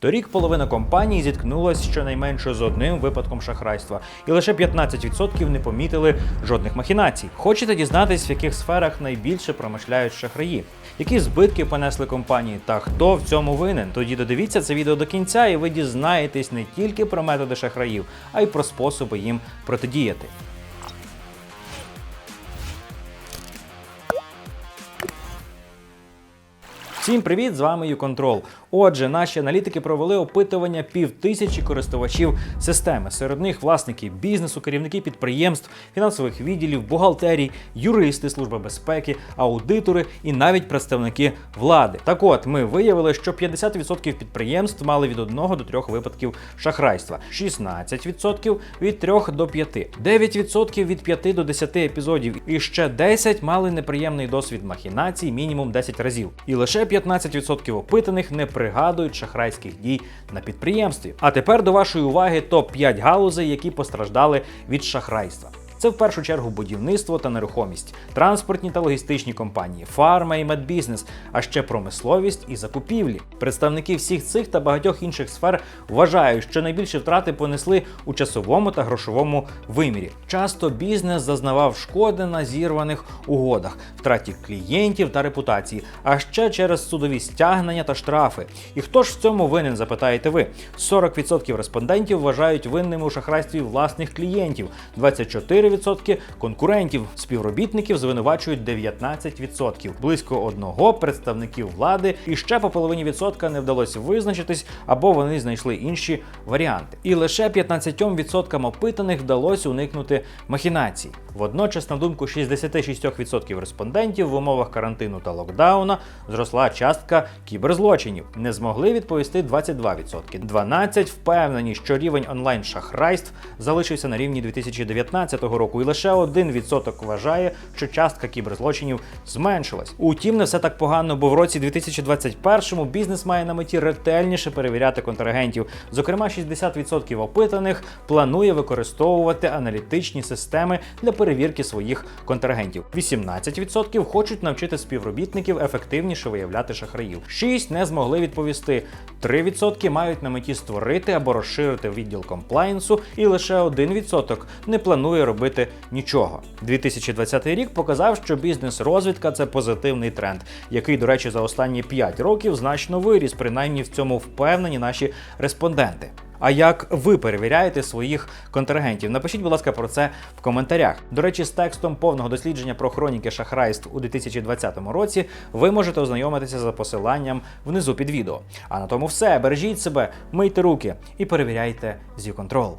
Торік половина компаній зіткнулася щонайменше з одним випадком шахрайства, і лише 15% не помітили жодних махінацій. Хочете дізнатись, в яких сферах найбільше промишляють шахраї? Які збитки понесли компанії та хто в цьому винен? Тоді додивіться це відео до кінця, і ви дізнаєтесь не тільки про методи шахраїв, а й про способи їм протидіяти. Всім привіт! З вами YouControl. Отже, наші аналітики провели опитування півтисячі користувачів системи. Серед них власники бізнесу, керівники підприємств, фінансових відділів, бухгалтерій, юристи, служба безпеки, аудитори і навіть представники влади. Так от ми виявили, що 50% підприємств мали від 1 до 3 випадків шахрайства, 16% від 3 до 5, 9% від 5 до 10 епізодів, і ще 10 мали неприємний досвід махінацій мінімум 10 разів. І лише 15% опитаних не пригадують шахрайських дій на підприємстві. А тепер до вашої уваги топ-5 галузей, які постраждали від шахрайства. Це в першу чергу будівництво та нерухомість, транспортні та логістичні компанії, фарма і медбізнес, а ще промисловість і закупівлі. Представники всіх цих та багатьох інших сфер вважають, що найбільші втрати понесли у часовому та грошовому вимірі. Часто бізнес зазнавав шкоди на зірваних угодах, втраті клієнтів та репутації, а ще через судові стягнення та штрафи. І хто ж в цьому винен, запитаєте ви? 40% респондентів вважають винними у шахрайстві власних клієнтів, 24% конкурентів, співробітників звинувачують 19%. Близько одного представників влади і ще по половині відсотка не вдалося визначитись, або вони знайшли інші варіанти. І лише 15% опитаних вдалося уникнути махінацій. Водночас, на думку 66% респондентів, в умовах карантину та локдауна зросла частка кіберзлочинів. Не змогли відповісти 22%. 12% впевнені, що рівень онлайн шахрайств залишився на рівні 2019 року, і лише 1% вважає, що частка кіберзлочинів зменшилась. Утім, не все так погано, бо в році 2021 бізнес має на меті ретельніше перевіряти контрагентів. Зокрема, 60% опитаних планує використовувати аналітичні системи для перевірки своїх контрагентів. 18% хочуть навчити співробітників ефективніше виявляти шахраїв. 6 не змогли відповісти. 3% мають на меті створити або розширити відділ комплаєнсу, і лише 1% не планує робити нічого. 2020 рік показав, що бізнес-розвідка це позитивний тренд, який, до речі, за останні 5 років значно виріс, принаймні в цьому впевнені наші респонденти. А як ви перевіряєте своїх контрагентів? Напишіть, будь ласка, про це в коментарях. До речі, з текстом повного дослідження про хроніки шахрайств у 2020 році ви можете ознайомитися за посиланням внизу під відео. А на тому все. Бережіть себе, мийте руки і перевіряйте зі контрол.